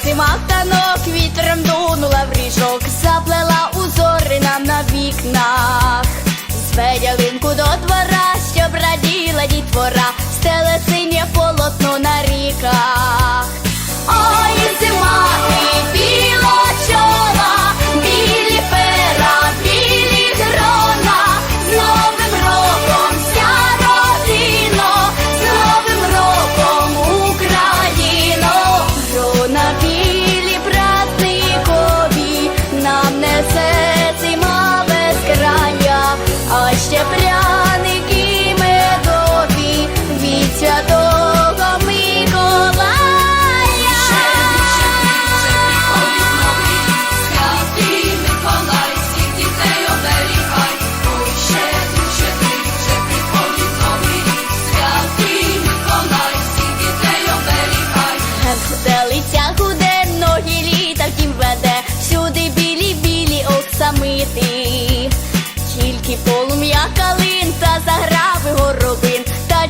Зима танок вітром дунула в ріжок, заплела узори нам на вікнах, з ведялинку до двора, щоб раділа дітвора, стеле синє полотно на ріках.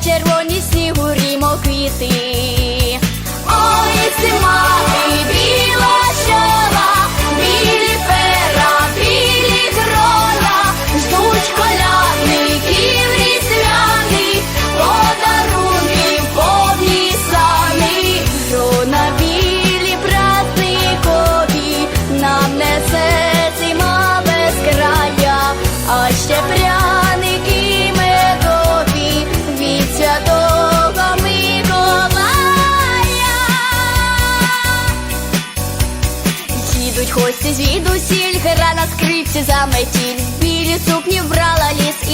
червоні снігу рімо квіти. Йдуть гості звідусіль, гра на скрипці заметіль, білі сукні вбрала ліс.